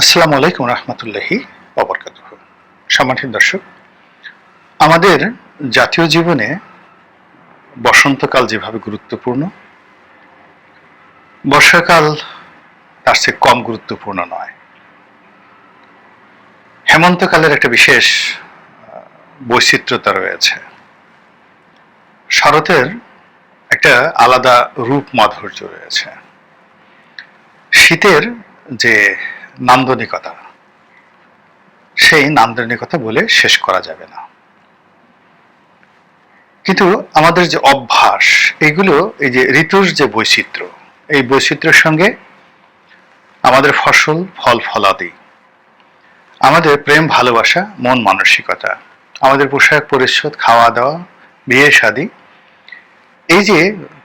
আসসালামু আলাইকুম রহমতুল্লাহি অবরকাত সম্মানিত দর্শক, আমাদের জাতীয় জীবনে বসন্তকাল যেভাবে গুরুত্বপূর্ণ, বর্ষাকাল তার চেয়ে কম গুরুত্বপূর্ণ নয়। হেমন্তকালের একটা বিশেষ বৈচিত্র্যতা রয়েছে। শরতের একটা আলাদা রূপ মাধুর্য রয়েছে। শীতের যে নান্দনিকতা। সেই নান্দনিকতা বলে শেষ করা যাবে না। কিন্তু আমাদের যে অভ্যাস, এগুলো এই যে ঋতুর যে বৈচিত্র্য, এই বৈচিত্র্যের সঙ্গে আমাদের ফসল, ফল, ফলাদি, আমাদের প্রেম, ভালোবাসা, মন মানসিকতা, আমাদের পোশাক পরিচ্ছদ খাওয়া দাওয়া বিয়ে শাদী, এই যে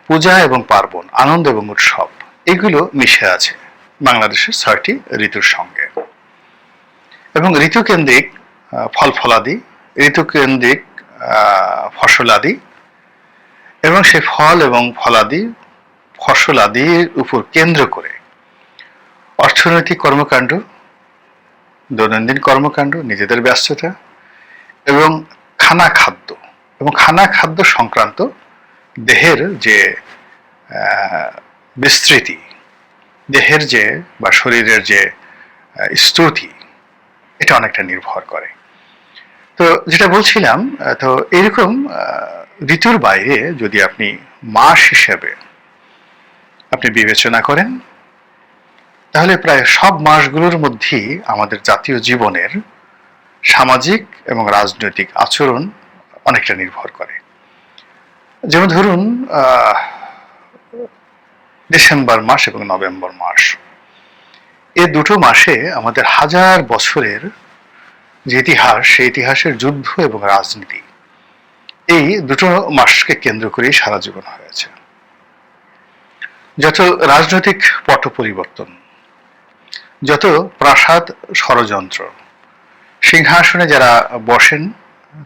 পূজা এবং পার্বণ, আনন্দ এবং উৎসব, এগুলো মিশে আছে। বাংলাদেশের ছয়টি ঋতুর সঙ্গে। এবং ঋতুকেন্দ্রিক ফল ফলাদি ঋতুকেন্দ্রিক ফসলাদি, এবং সেই ফল এবং ফলাদি, ফসলাদির উপর কেন্দ্র করে অর্থনৈতিক কর্মকাণ্ড, দৈনন্দিন কর্মকাণ্ড, নিজেদের ব্যস্ততা এবং খানা খাদ্য। এবং খানা খাদ্য সংক্রান্ত দেহের যে বিস্তৃতি দেহের যে বা শরীরের যে স্তুতি, এটা অনেকটা নির্ভর করে। তো যেটা বলছিলাম তো এরকম ঋতুর বাইরে যদি আপনি মাস হিসেবে আপনি বিবেচনা করেন, তাহলে প্রায় সব মাসগুলোর মধ্যেই আমাদের জাতীয় জীবনের সামাজিক এবং রাজনৈতিক আচরণ অনেকটা নির্ভর করে। যেমন ধরুন ডিসেম্বর মাস এবং নভেম্বর মাস। এ দুটো মাসে আমাদের হাজার বছরের যে ইতিহাস, সেই ইতিহাসের যুদ্ধ এবং রাজনীতি, এই দুটো মাসকে কেন্দ্র করেই সারা জীবন হয়েছে। যত রাজনৈতিক পট পরিবর্তন, যত প্রাসাদ ষড়যন্ত্র, সিংহাসনে যারা বসেন,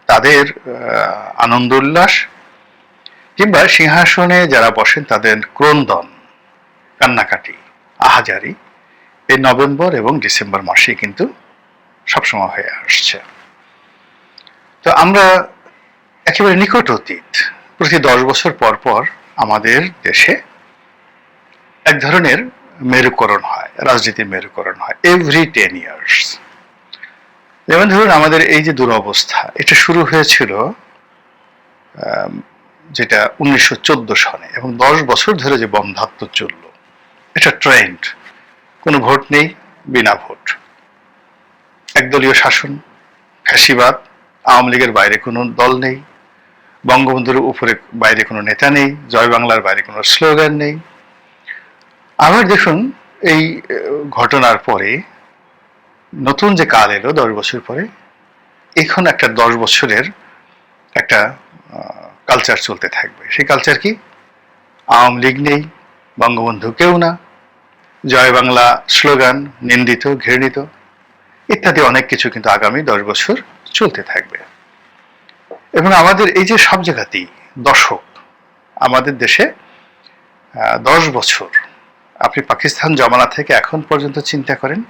তাদের আনন্দ উল্লাস কিংবা সিংহাসনে যারা বসেন, তাদের ক্রন্দন। কান্নাকাটি, আহাজারি। এই নভেম্বর এবং ডিসেম্বর মাসে কিন্তু সবসময় হয়ে আসছে। তো আমরা একেবারে নিকট অতীত। প্রতি দশ বছর পর পর আমাদের দেশে এক ধরনের মেরুকরণ হয়, রাজনীতির মেরুকরণ হয় এভরি টেন ইয়ার্স যেমন ধরুন আমাদের এই যে দুরবস্থা, এটা শুরু হয়েছিল যেটা উনিশশো চোদ্দ সনে এবং দশ বছর ধরে যে বন্ধাত্ম চলল। এটা ট্রেন্ড। কোনো ভোট নেই, বিনা ভোট। একদলীয় শাসন, ফ্যাসিবাদ, আওয়ামী লীগের বাইরে কোনো দল নেই, বঙ্গবন্ধুর উপরে বাইরে কোনো নেতা নেই, জয় বাংলার বাইরে কোনো স্লোগান নেই। আবার দেখুন, এই ঘটনার পরে, নতুন যে কাল এলো দশ বছর পরে, এখন একটা দশ বছরের একটা কালচার চলতে থাকবে। সেই কালচার কি? আওয়ামী লীগ নেই বঙ্গবন্ধু কেউ না। জয় বাংলা স্লোগান, নিন্দিত, ঘৃণিত, ইত্যাদি অনেক কিছু কিন্তু আগামী দশ বছর চলতে থাকবে। এবং আমাদের এই যে সব জায়গাতেই দশক আমাদের দেশে দশ বছর, আপনি পাকিস্তান জমানা থেকে এখন পর্যন্ত চিন্তা করেন,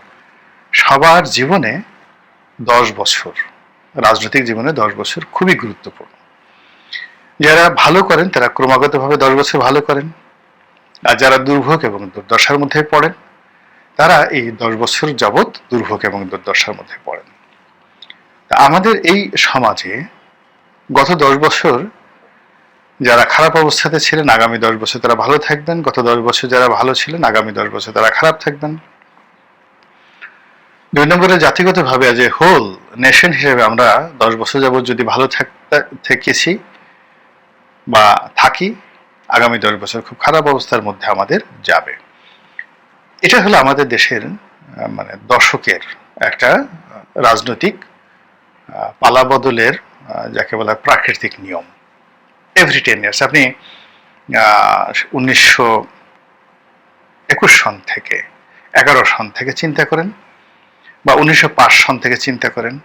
সবার জীবনে দশ বছর, রাজনৈতিক জীবনে দশ বছর খুবই গুরুত্বপূর্ণ। যারা ভালো করেন, তারা ক্রমাগতভাবে দশ বছর ভালো করেন। আর যারা দুর্ভোগ এবং দুর্দশার মধ্যে পড়েন, তারা এই দশ বছর যাবৎ দুর্ভোগ এবং দুর্দশার মধ্যে পড়েন। আমাদের এই সমাজে গত দশ বছর যারা খারাপ অবস্থাতে ছিলেন, আগামী দশ বছর তারা ভালো থাকবেন। গত দশ বছর যারা ভালো ছিলেন, আগামী দশ বছর তারা খারাপ থাকবেন। দুই নম্বরে জাতিগতভাবে যে হোল নেশন হিসেবে আমরা দশ বছর যাবৎ যদি ভালো থাকতে, থেকেছি বা থাকি আগামী দশ বছর খুব খারাপ অবস্থার মধ্যে আমাদের যাবে। এটা হলো আমাদের দেশের মানে দশকের একটা রাজনৈতিক আহ, পালাবদলের আহ, যাকে বলা প্রাকৃতিক নিয়ম। এভরি টেন ইয়ার্স আপনি উনিশশো একুশ সন থেকে এগারো সন থেকে চিন্তা করেন বা উনিশশো পাঁচ সন থেকে চিন্তা করেন।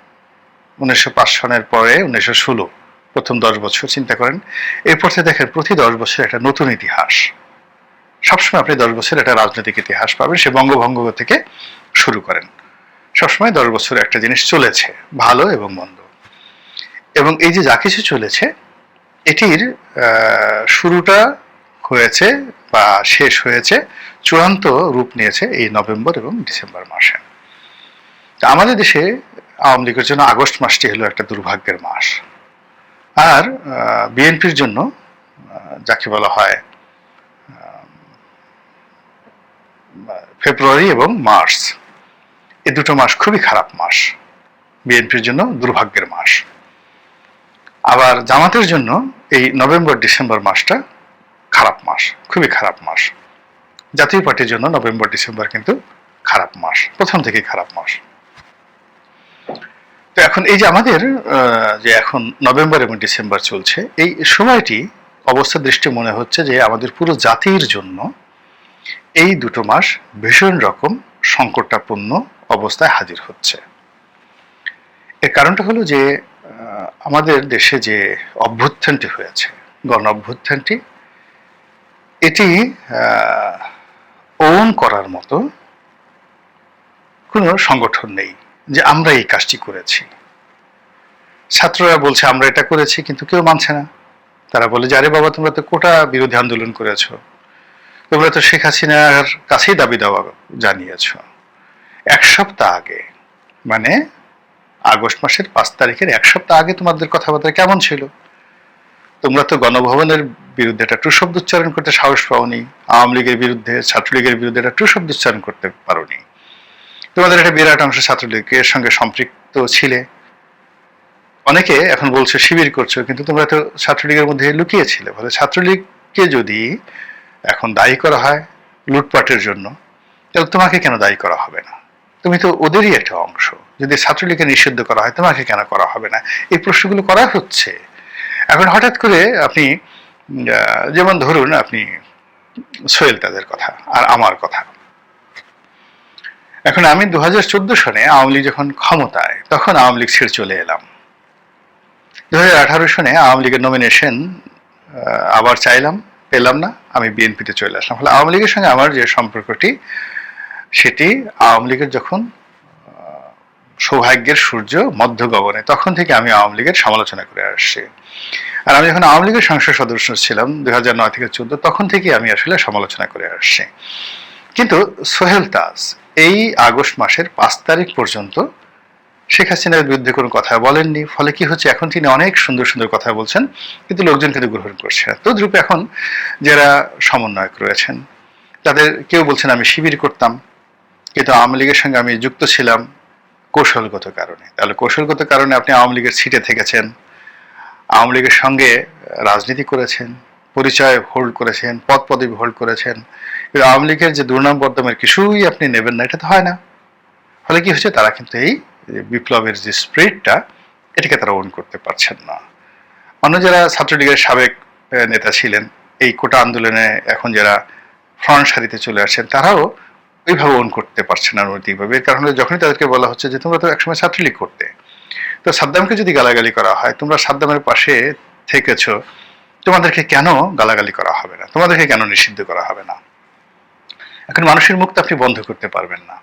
উনিশশো পাঁচ সনের পরে উনিশশো ষোলো প্রথম দশ বছর, চিন্তা করেন। এরপর থেকে দেখেন প্রতি দশ বছর একটা নতুন ইতিহাস। সবসময় আপনি দশ বছর একটা রাজনৈতিক ইতিহাস পাবেন, সে বঙ্গভঙ্গ থেকে শুরু করেন। সবসময় দশ বছর একটা জিনিস চলেছে, ভালো এবং মন্দ। এবং এই যে যা কিছু চলেছে, এটির শুরুটা হয়েছে বা শেষ হয়েছে, চূড়ান্ত রূপ নিয়েছে এই নভেম্বর এবং ডিসেম্বর মাসে। আমাদের দেশে আওয়ামী লীগের জন্য আগস্ট মাসটি হলো একটা দুর্ভাগ্যের মাস। আর বিএনপির জন্য যাকে বলা হয় ফেব্রুয়ারি এবং মার্চ। এ দুটো মাস খুবই খারাপ মাস। বিএনপির জন্য দুর্ভাগ্যের মাস। আবার জামাতের জন্য এই নভেম্বর, ডিসেম্বর মাসটা খারাপ মাস, খুবই খারাপ মাস। জাতীয় পার্টির জন্য নভেম্বর, ডিসেম্বর কিন্তু খারাপ মাস, প্রথম থেকেই খারাপ মাস। তো এখন এই যে আমাদের যে এখন নভেম্বর এবং ডিসেম্বর চলছে, এই সময়টি অবস্থা দৃষ্টি মনে হচ্ছে যে আমাদের পুরো জাতির জন্য এই দুটো মাস ভীষণ রকম সংকটাপন্ন অবস্থায় হাজির হচ্ছে। এর কারণটা হলো যে আমাদের দেশে যে অভ্যুত্থানটি হয়েছে, গণ অভ্যুত্থানটি, এটি ওন করার মতো কোনো সংগঠন নেই। যে আমরা এই কাজটি করেছি। ছাত্ররা বলছে, আমরা এটা করেছি, কিন্তু কেউ মানছে না। তারা বলে, যে আরে বাবা, তোমরা তো কোটা বিরোধী আন্দোলন করেছ। তোমরা তো শেখ হাসিনার কাছেই দাবি দেওয়া জানিয়েছ। এক সপ্তাহ আগে মানে আগস্ট মাসের পাঁচ তারিখের এক সপ্তাহ আগে তোমাদের কথাবার্তা কেমন ছিল? তোমরা তো গণভবনের বিরুদ্ধে একটা টু শব্দ উচ্চারণ করতে সাহস পাওনি। আওয়ামী লীগের বিরুদ্ধে, ছাত্রলীগের বিরুদ্ধে একটা টু শব্দ উচ্চারণ করতে পারোনি। তোমাদের একটা বিরাট অংশ ছাত্রলীগের সঙ্গে সম্পৃক্ত ছিলে। অনেকে এখন বলছে শিবির করছ, কিন্তু তোমরা তো ছাত্রলীগের মধ্যে লুকিয়েছিলে। ফলে ছাত্রলীগকে যদি এখন দায়ী করা হয় লুটপাটের জন্য, তাহলে তোমাকে কেন দায়ী করা হবে না? তুমি তো ওদেরই একটা অংশ। যদি ছাত্রলীগকে নিষিদ্ধ করা হয়, তোমাকে কেন করা হবে না? এই প্রশ্নগুলো করা হচ্ছে। এখন হঠাৎ করে আপনি যেমন ধরুন আপনি সোহেল তাদের কথা আর আমার কথা। এখন আমি দু হাজার চোদ্দ সনে আওয়ামী লীগ যখন ক্ষমতায়, তখন আওয়ামী লীগ ছেড়ে চলে এলাম। দু হাজার আঠারো সনে আওয়ামী লীগের নমিনেশন আবার চাইলাম, পেলাম না, আমি বিএনপিতে চলে আসলাম। ফলে আওয়ামী লীগের সঙ্গে আমার যে সম্পর্কটি, সেটি আওয়ামী লীগের যখন সৌভাগ্যের সূর্য মধ্য গগনে তখন থেকে আমি আওয়ামী লীগের সমালোচনা করে আসছি। আর আমি যখন আওয়ামী লীগের সংসদ সদস্য ছিলাম হাজার নয় থেকে চোদ্দ, তখন থেকে আমি আসলে সমালোচনা করে আসছি। কিন্তু সোহেল তাজ এই আগস্ট মাসের পাঁচ তারিখ পর্যন্ত শেখ হাসিনার বিরুদ্ধে কোনো কথা বলেননি। ফলে কি হচ্ছে? এখন তিনি অনেক সুন্দর সুন্দর কথা বলছেন, কিন্তু লোকজন কিন্তু গ্রহণ করছে না। তদ্রূপ এখন যারা সমন্বয়ক রয়েছেন, তাদের কেউ বলছেন, আমি শিবির করতাম, কিন্তু আওয়ামী লীগের সঙ্গে আমি যুক্ত ছিলাম কৌশলগত কারণে। তাহলে কৌশলগত কারণে আপনি আওয়ামী লীগের সিটে থেকেছেন, আওয়ামী লীগের সঙ্গে রাজনীতি করেছেন, পরিচয় হোল্ড করেছেন, পদ পদবি হোল্ড করেছেন আওয়ামী লীগের যে দুর্নাম বর্ধমের কিছুই আপনি নেবেন না, এটা তো হয় না। ফলে কি হচ্ছে তারা কিন্তু এই বিপ্লবের যে স্পিরিটটা এটাকে তারা ওন করতে পারছেন না। অন্য যারা ছাত্রলীগের সাবেক নেতা ছিলেন, এই কোটা আন্দোলনে এখন যারা ফ্রন্ট সারিতে চলে আসছেন, তারাও ওইভাবে ওন করতে পারছে না নৈতিকভাবে এর কারণে যখনই তাদেরকে বলা হচ্ছে যে তোমরা তো একসময় ছাত্রলীগ করতে, তো সাদ্দামকে যদি গালাগালি করা হয়, তোমরা সাদ্দামের পাশে থেকেছ, তোমাদেরকে কেন গালাগালি করা হবে না? তোমাদেরকে কেন নিষিদ্ধ করা হবে না? এখন মানুষের মুক্ত আপনি বন্ধ করতে পারবেন না।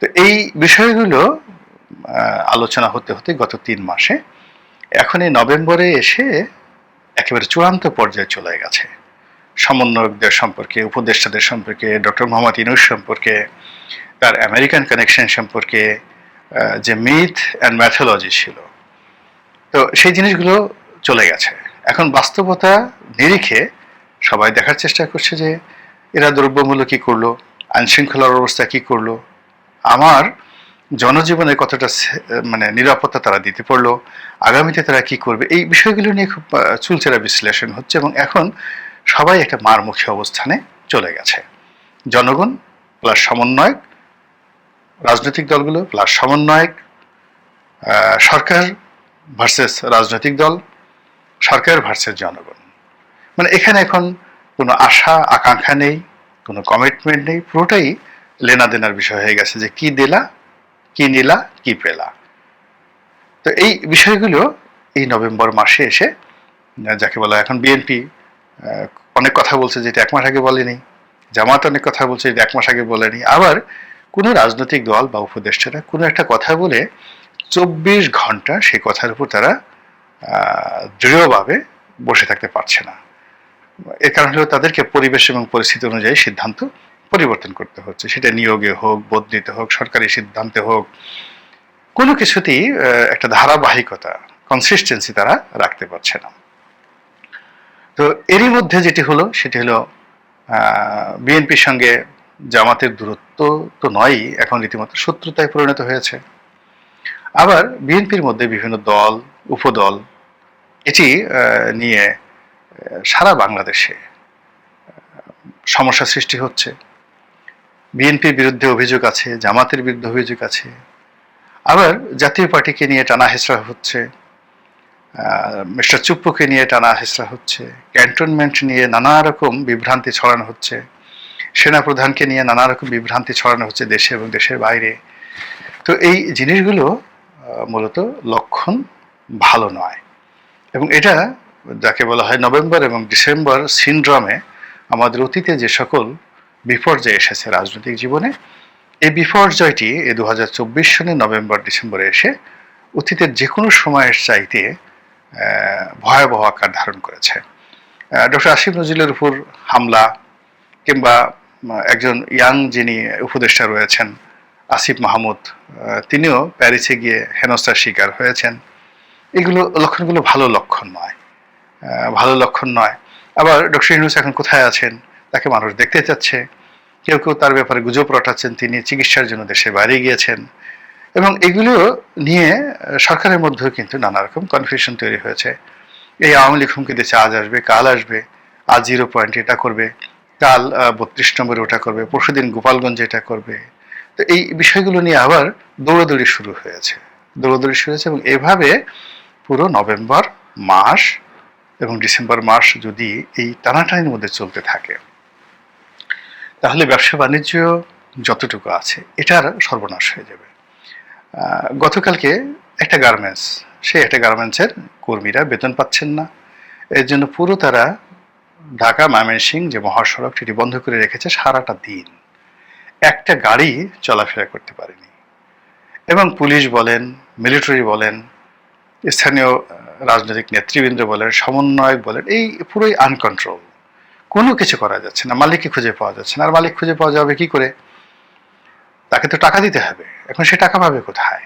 তো এই বিষয়গুলো আলোচনা হতে হতে গত তিন মাসে এখন এই নভেম্বরে এসে একেবারে চূড়ান্ত পর্যায়ে চলে গেছে। সমন্বয়কদের সম্পর্কে, উপদেষ্টাদের সম্পর্কে, ডক্টর মোহাম্মদ ইনুস সম্পর্কে, তার আমেরিকান কানেকশন সম্পর্কে যে মিথ অ্যান্ড ম্যাথোলজি ছিল। তো সেই জিনিসগুলো চলে গেছে। এখন বাস্তবতা নিরিখে সবাই দেখার চেষ্টা করছে যে এরা দ্রব্যমূল্য কি করল? আইন শৃঙ্খলার অবস্থা কি করল? আমার জনজীবনে কতটা মানে নিরাপত্তা তারা দিতে পারল? আগামীতে তারা কি করবে? এই বিষয়গুলো নিয়ে খুব চুলচেরা বিশ্লেষণ হচ্ছে এবং এখন সবাই একটা মারমুখী অবস্থানে চলে গেছে। জনগণ প্লাস সমন্বয়ক, রাজনৈতিক দলগুলো প্লাস সমন্বয়ক সরকার ভার্সেস রাজনৈতিক দল, সরকার ভার্সেস জনগণ। মানে এখানে এখন কোনো আশা, আকাঙ্ক্ষা নেই, কোনো কমিটমেন্ট নেই, পুরোটাই লেনা দেনার বিষয় হয়ে গেছে যে কি দিলা, কি নিলা, কি পেলা। তো এই বিষয়গুলো এই নভেম্বর মাসে এসে, যাকে বলা এখন বিএনপি অনেক কথা বলছে যেটা এক মাস আগে বলেনি, জামাত অনেক কথা বলছে যেটা এক মাস আগে বলেনি। আবার কোনো রাজনৈতিক দল বা উপদেষ্টারা কোনো একটা কথা বলে চব্বিশ ঘণ্টা সেই কথার উপর তারা দৃঢ়ভাবে বসে থাকতে পারছে না। এর কারণ হলো তাদেরকে পরিবেশ এবং পরিস্থিতি অনুযায়ী সিদ্ধান্ত পরিবর্তন করতে হচ্ছে। সেটা নিয়োগে হোক, বদলিতে হোক, সরকারি সিদ্ধান্তে হোক, কোনো কিছুতেই একটা ধারাবাহিকতা কনসিস্টেন্সি তারা রাখতে পারছে না। তো এরই মধ্যে যেটি হলো, সেটি হলো বিএনপির সঙ্গে জামাতের দূরত্ব তো নয়ই, এখন রীতিমতো শত্রুতায় পরিণত হয়েছে। আবার বিএনপির মধ্যে বিভিন্ন দল, উপদল, এটি নিয়ে সারা বাংলাদেশে সমস্যা সৃষ্টি হচ্ছে। বিএনপির বিরুদ্ধে অভিযোগ আছে, জামাতের বিরুদ্ধে অভিযোগ আছে। আবার জাতীয় পার্টিকে নিয়ে টানা হেঁচড়া হচ্ছে মিস্টার চুপ্পুকে নিয়ে টানা হেঁচড়া হচ্ছে, ক্যান্টনমেন্ট নিয়ে নানা রকম বিভ্রান্তি ছড়ানো হচ্ছে, সেনাপ্রধানকে নিয়ে নানা রকম বিভ্রান্তি ছড়ানো হচ্ছে দেশে এবং দেশের বাইরে। তো এই জিনিসগুলো মূলত লক্ষণ ভালো নয়। এবং এটা যাকে বলা হয় নভেম্বর এবং ডিসেম্বর সিনড্রমে আমাদের অতীতে যে সকল বিপর্যয় এসেছে রাজনৈতিক জীবনে, এই বিপর্যয়টি এ দু হাজার চব্বিশ সনের নভেম্বর, ডিসেম্বরে এসে অতীতের যে কোনো সময়ের চাইতে ভয়াবহ আকার ধারণ করেছে। ডক্টর আসিফ নজরুলের উপর হামলা কিংবা একজন ইয়াং যিনি উপদেষ্টা রয়েছেন, আসিফ মাহমুদ তিনিও প্যারিসে গিয়ে হেনস্থার শিকার হয়েছেন। এগুলো লক্ষণগুলো ভালো লক্ষণ নয়। ভালো লক্ষণ নয়। আবার ডক্টর ইউনুস এখন কোথায় আছেন? তাকে মানুষ দেখতে চাচ্ছে। কেউ কেউ তার ব্যাপারে গুজব রটাচ্ছেন। তিনি চিকিৎসার জন্য দেশের বাইরে গিয়েছেন। এবং এগুলো নিয়ে সরকারের মধ্যেও কিন্তু নানা রকম কনফিউশন তৈরি হয়েছে। এই আওয়ামী লীগ হুমকি দিচ্ছে আজ আসবে, কাল আসবে, আজ জিরো পয়েন্ট এটা করবে, কাল বত্রিশ নম্বরে ওটা করবে পরশুদিন গোপালগঞ্জে এটা করবে। তো এই বিষয়গুলো নিয়ে আবার দৌড়াদৌড়ি শুরু হয়েছে। দৌড়াদৌড়ি শুরু হয়েছে এবং এভাবে পুরো নভেম্বর মাস এবং ডিসেম্বর মাস যদি এই টানাটানির মধ্যে চলতে থাকে, তাহলে ব্যবসা বাণিজ্য যতটুকু আছে, এটার সর্বনাশ হয়ে যাবে। গতকালকে একটা গার্মেন্টস সেই একটা গার্মেন্টসের কর্মীরা বেতন পাচ্ছেন না। এর জন্য পুরো তারা ঢাকা, ময়মনসিং যে মহাসড়ক, সেটি বন্ধ করে রেখেছে সারাটা দিন। একটা গাড়ি চলাফেরা করতে পারেনি। এবং পুলিশ বলেন মিলিটারি বলেন স্থানীয় রাজনৈতিক নেতৃবৃন্দ বলেন, সমন্বয়ক বলেন, এই পুরোই আনকন্ট্রোল কোনো কিছু করা যাচ্ছে না, মালিককে খুঁজে পাওয়া যাচ্ছে না। আর মালিক খুঁজে পাওয়া যাবে কি করে? তাকে তো টাকা দিতে হবে। এখন সে টাকা পাবে কোথায়?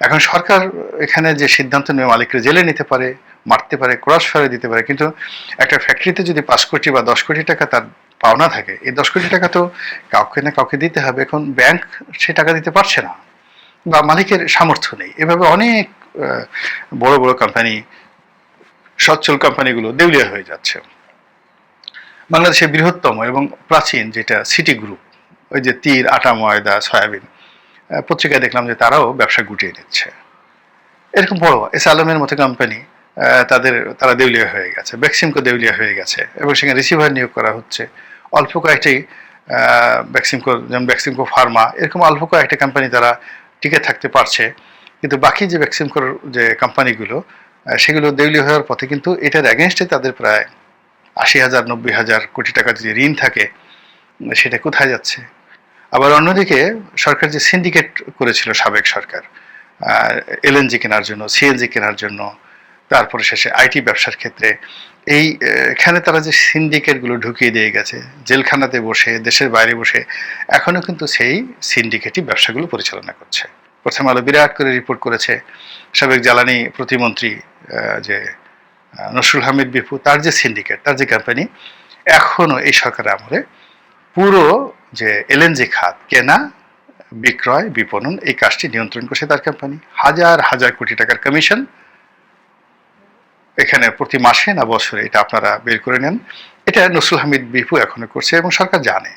এখন সরকার এখানে যে সিদ্ধান্ত নিয়ে মালিককে জেলে নিতে পারে, মারতে পারে, ক্রস ফেলে দিতে পারে, কিন্তু একটা ফ্যাক্টরিতে যদি পাঁচ কোটি বা দশ কোটি টাকা তার পাওনা থাকে, এই দশ কোটি টাকা তো কাউকে না কাউকে দিতে হবে। এখন ব্যাংক সে টাকা দিতে পারছে না, বা মালিকের সামর্থ্য নেই। এভাবে অনেক বড় বড় কোম্পানি সচ্ছল কোম্পানিগুলো দেউলিয়া হয়ে যাচ্ছে। বাংলাদেশের বৃহত্তম এবং প্রাচীন যেটা সিটি গ্রুপ ওই যে তীর, আটা, ময়দা, সয়াবিন পত্রিকায় দেখলাম যে তারাও ব্যবসা গুটিয়ে নিচ্ছে। এরকম বড় এস আলমের মতো কোম্পানি তাদের, তারা দেউলিয়া হয়ে গেছে ভ্যাকসিমকো দেউলিয়া হয়ে গেছে, এবং সেখানে রিসিভার নিয়োগ করা হচ্ছে। অল্প কয়েকটি ভ্যাকসিমকো যেমন ভ্যাকসিমকো ফার্মা এরকম অল্প কয়েকটা কোম্পানি তারা টিকে থাকতে পারছে। কিন্তু বাকি যে ভ্যাকসিমকোর যে কোম্পানিগুলো সেগুলো দেউলি হওয়ার পথে কিন্তু এটার অ্যাগেনস্টে তাদের প্রায় আশি হাজার, নব্বই হাজার কোটি টাকার যদি ঋণ থাকে, সেটা কোথায় যাচ্ছে? আবার অন্যদিকে সরকার যে সিন্ডিকেট করেছিল সাবেক সরকার এলএনজি কেনার জন্য সিএনজি কেনার জন্য, তারপরে শেষে আইটি ব্যবসার ক্ষেত্রে, এই এখানে তারা যে সিন্ডিকেটগুলো ঢুকিয়ে দিয়ে গেছে, জেলখানাতে বসে, দেশের বাইরে বসে এখনও কিন্তু সেই সিন্ডিকেটই ব্যবসাগুলো পরিচালনা করছে। প্রথম আলো বিরাট করে রিপোর্ট করেছে সাবেক জ্বালানি প্রতিমন্ত্রী যে নসরুল হামিদ বিপু, তার যে সিন্ডিকেট তার যে কোম্পানি এখনও এই সরকারের আমলে। পুরো যে এলএনজি খাত, কেনা, বিক্রয়, বিপণন, এই কাজটি নিয়ন্ত্রণ করছে তার কোম্পানি হাজার হাজার কোটি টাকার কমিশন এখানে প্রতি মাসে না বছরে এটা আপনারা বের করে নেন। এটা নসরুল হামিদ বিপু এখনও করছে এবং সরকার জানে।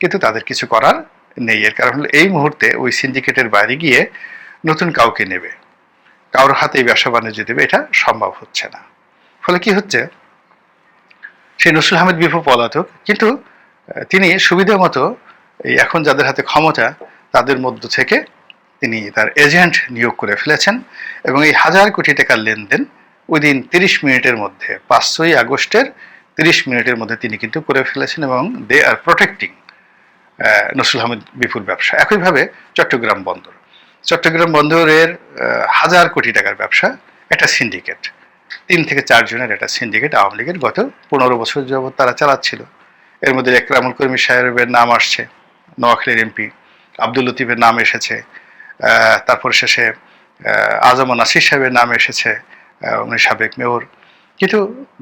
কিন্তু তাদের কিছু করার নেই। এর কারণ হলো এই মুহূর্তে ওই সিন্ডিকেটের বাইরে গিয়ে নতুন কাউকে নেবে। কারোর হাতে এই ব্যবসা বাণিজ্য দেবে, এটা সম্ভব হচ্ছে না। ফলে কি হচ্ছে? সেই নসরুল হামিদ বিপু পলাতক, কিন্তু তিনি সুবিধা মতো এই এখন যাদের হাতে ক্ষমতা, তাদের মধ্য থেকে তিনি তার এজেন্ট নিয়োগ করে ফেলেছেন এবং এই হাজার কোটি টাকার লেনদেন ওই দিন তিরিশ মিনিটের মধ্যে পাঁচশোই আগস্টের তিরিশ মিনিটের মধ্যে তিনি কিন্তু করে ফেলেছেন এবং they are protecting Nasrul Ahmed বিপুল ব্যবসা। একইভাবে চট্টগ্রাম বন্দর। চট্টগ্রাম বন্দরের হাজার কোটি টাকার ব্যবসা একটা সিন্ডিকেট তিন থেকে চারজনের একটা সিন্ডিকেট আওয়ামী লীগের গত পনেরো বছর যাবৎ তারা চালাচ্ছিল। এর মধ্যে একরামুল কর্মী সাহেবের নাম আসছে, নোয়াখালীর এমপি। আব্দুল লতিফের নাম এসেছে তারপর শেষে আজম নাসির সাহেবের নাম এসেছে উনি সাবেক মেয়র। কিন্তু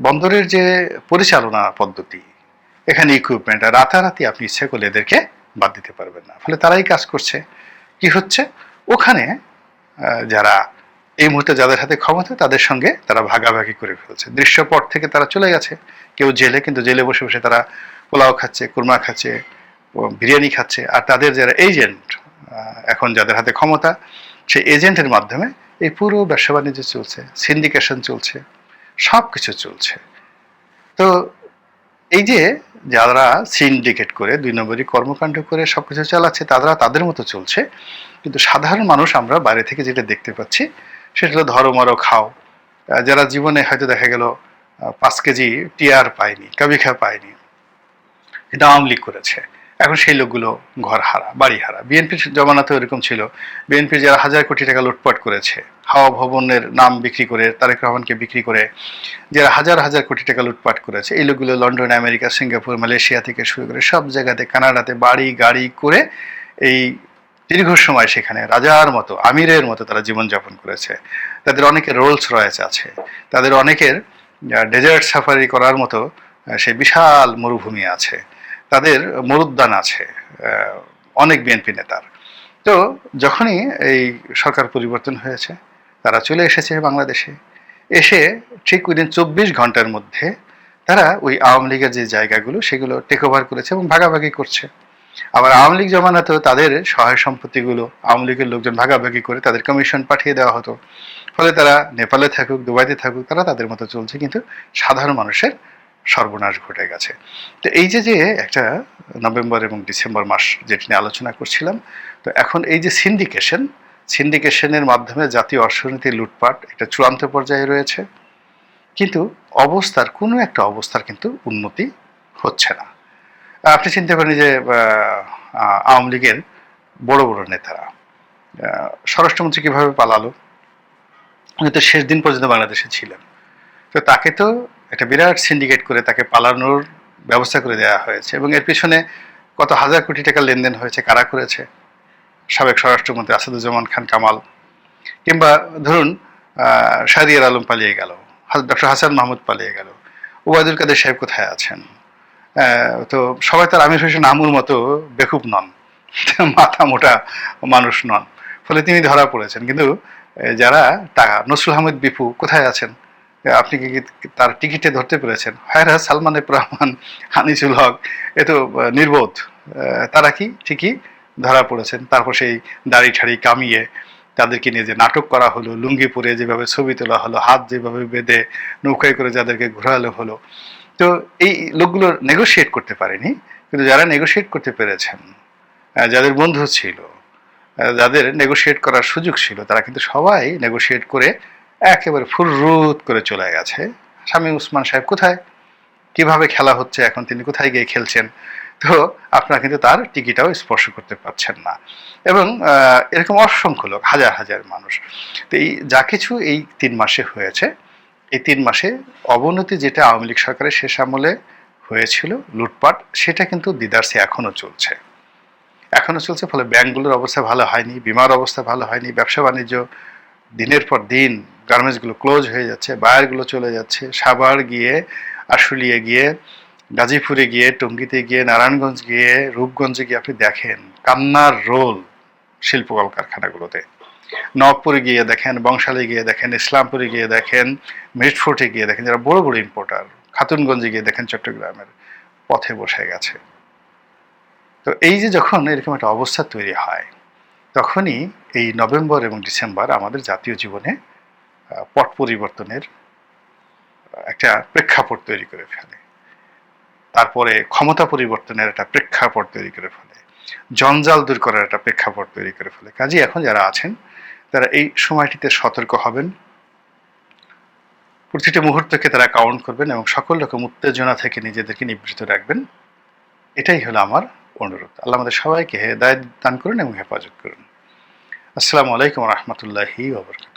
বন্দরের যে পরিচালনা পদ্ধতি এখানে ইকুইপমেন্ট আর রাতারাতি আপনি ইচ্ছে করলে এদেরকে বাদ দিতে পারবেন না। ফলে তারাই কাজ করছে। কি হচ্ছে? ওখানে যারা এই মুহূর্তে যাদের হাতে ক্ষমতা, তাদের সঙ্গে তারা ভাগাভাগি করে ফেলছে। দৃশ্যপট থেকে তারা চলে গেছে। কেউ জেলে, কিন্তু জেলে বসে বসে তারা পোলাও খাচ্ছে, কুরমা খাচ্ছে বিরিয়ানি খাচ্ছে। আর তাদের যারা এজেন্ট এখন যাদের হাতে ক্ষমতা, সেই এজেন্টের মাধ্যমে এই পুরো ব্যবসা বাণিজ্য চলছে সিন্ডিকেশন চলছে সব কিছু চলছে। তো এই যে যারা সিন্ডিকেট করে, দুই নম্বরই কর্মকাণ্ড করে সব কিছু চালাচ্ছে, তারা তাদের মতো চলছে। কিন্তু সাধারণ মানুষ আমরা বাইরে থেকে যেটা দেখতে পাচ্ছি, সেটা হলো ধরো মরো খাও। যারা জীবনে হয়তো দেখা গেল পাঁচ কেজি টিয়ার পায়নি কাবিখা পায়নি, এটা আওয়ামী লীগ করেছে। এখন সেই লোকগুলো ঘর হারা, বাড়ি হারা। বিএনপির জমানাতেও এরকম ছিল। বিএনপি যারা হাজার কোটি টাকা লুটপাট করেছে, হাওয়া ভবনের নাম বিক্রি করে, তারেক রহমানকে বিক্রি করে, যারা হাজার হাজার কোটি টাকা লুটপাট করেছে, এই লোকগুলো লন্ডন, আমেরিকা, সিঙ্গাপুর, মালয়েশিয়া থেকে শুরু করে সব জায়গাতে, কানাডাতে বাড়ি, গাড়ি করে এই দীর্ঘ সময় সেখানে রাজার মতো, আমিরের মতো তারা জীবনযাপন করেছে। তাদের অনেকের রোলস রয়েছে আছে। তাদের অনেকের ডেজার্ট সাফারি করার মতো সেই বিশাল মরুভূমি আছে। তাদের মরুদ্যান আছে অনেক বিএনপি নেতার। তো যখনই এই সরকার পরিবর্তন হয়েছে, তারা চলে এসেছে বাংলাদেশে। এসে ঠিক উইদিন চব্বিশ ঘণ্টার মধ্যে তারা ওই আওয়ামী লীগের যে জায়গাগুলো, সেগুলো টেক ওভার করেছে এবং ভাগাভাগি করছে। আবার আওয়ামী লীগ জমানাতেও তাদের সহায় সম্পত্তিগুলো, আওয়ামী লীগের লোকজন ভাগাভাগি করে তাদের কমিশন পাঠিয়ে দেওয়া হতো। ফলে তারা নেপালে থাকুক, দুবাইতে থাকুক, তারা তাদের মতো চলছে। কিন্তু সাধারণ মানুষের সর্বনাশ ঘটে গেছে। তো এই যে যে একটা নভেম্বর এবং ডিসেম্বর মাস যেটি নিয়ে আলোচনা করছিলাম, তো এখন এই যে সিন্ডিকেশন, সিন্ডিকেশনের মাধ্যমে জাতীয় অর্থনীতি লুটপাট এটা চূড়ান্ত পর্যায়ে রয়েছে। কিন্তু অবস্থার, কোনো একটা অবস্থার কিন্তু উন্নতি হচ্ছে না। আপনি চিনতে পারেন যে আওয়ামী লীগের বড় বড় নেতারা স্বরাষ্ট্রমন্ত্রী কীভাবে পালালো? উনি তো শেষ দিন পর্যন্ত বাংলাদেশে ছিলেন। তো তাকে তো একটা বিরাট সিন্ডিকেট করে তাকে পালানোর ব্যবস্থা করে দেওয়া হয়েছে এবং এর পিছনে কত হাজার কোটি টাকা লেনদেন হয়েছে, কারা করেছে? সাবেক স্বরাষ্ট্রমন্ত্রী আসাদুজ্জামান খান কামাল। কিংবা ধরুন শাহরিয়ার আলম পালিয়ে গেল ডক্টর হাসান মাহমুদ পালিয়ে গেল, ওবায়দুল কাদের সাহেব কোথায় আছেন? তো সবাই তার আমির হোসেন আমুর মতো বেকুব নন, মাথা মোটা মানুষ নন। ফলে তিনি ধরা পড়েছেন। কিন্তু যারা টাকা নসরুল আহমেদ বিপু কোথায় আছেন? আপনি কি তার টিকিটে ধরতে পেরেছেন? হায়রা সালমান রহমান, হানিসুল হক, এ তো নির্বোধ। তারা কি? ঠিকই ধরা পড়েছেন। তারপর সেই দাড়ি ঠাড়ি কামিয়ে তাদেরকে নিয়ে যে নাটক করা হলো লুঙ্গি পরে যেভাবে ছবি তোলা হলো, হাত যেভাবে বেঁধে নৌকায় করে যাদেরকে ঘোরালো হলো। তো এই লোকগুলো নেগোশিয়েট করতে পারেনি, কিন্তু যারা নেগোশিয়েট করতে পেরেছেন যাদের বন্ধু ছিল যাদের নেগোশিয়েট করার সুযোগ ছিল, তারা কিন্তু সবাই নেগোশিয়েট করে একেবারে ফুররুত করে চলে গেছে। স্বামী উসমান সাহেব কোথায়? কীভাবে খেলা হচ্ছে? এখন তিনি কোথায় গিয়ে খেলছেন? তো আপনারা কিন্তু তার টিকিটাও স্পর্শ করতে পারছেন না। এবং এরকম অসংখ্য লোক, হাজার হাজার মানুষ। তো এই যা কিছু এই তিন মাসে হয়েছে, এই তিন মাসে অবনতি যেটা আওয়ামী লীগ সরকারের শেষ আমলে হয়েছিল, লুটপাট, সেটা কিন্তু দিদার্সে এখনও চলছে। এখনও চলছে, ফলে ব্যাংকগুলোর অবস্থা ভালো হয়নি, বিমার অবস্থা ভালো হয়নি ব্যবসা বাণিজ্য দিনের পর দিন গার্মেন্টসগুলো ক্লোজ হয়ে যাচ্ছে, বায়ারগুলো চলে যাচ্ছে। সাভার গিয়ে, আশুলিয়ে গিয়ে, গাজীপুরে গিয়ে, টঙ্গিতে গিয়ে, নারায়ণগঞ্জ গিয়ে, রূপগঞ্জে গিয়ে আপনি দেখেন কান্নার রোল শিল্প কলকারখানাগুলোতে। নবপুরে গিয়ে দেখেন, বংশালে গিয়ে দেখেন, ইসলামপুরে গিয়ে দেখেন মিটফোর্টে গিয়ে দেখেন, যারা বড় বড় ইম্পোর্টার খাতুনগঞ্জে গিয়ে দেখেন, চট্টগ্রামের পথে বসে গেছে। তো এই যে যখন এরকম একটা অবস্থা তৈরি হয়, তখনই এই নভেম্বর এবং ডিসেম্বর আমাদের জাতীয় জীবনে পট পরিবর্তনের একটা প্রেক্ষাপট তৈরি করে ফেলে। তারপরে ক্ষমতা পরিবর্তনের একটা প্রেক্ষাপট তৈরি করে ফেলে। জঞ্জাল দূর করার একটা প্রেক্ষাপট তৈরি করে ফেলে। কাজে এখন যারা আছেন, তারা এই সময়টিতে সতর্ক হবেন। প্রতিটা মুহূর্তকে তারা কাউন্ট করবেন এবং সকল রকম উত্তেজনা থেকে নিজেদেরকে নিবৃত রাখবেন। এটাই হলো আমার অনুরোধ। আল্লাহ আমাদের সবাইকে হেদায়ত দান করুন এবং হেফাজত করুন। আসসালামু আলাইকুম রহমতুল্লাহি ওবরকাত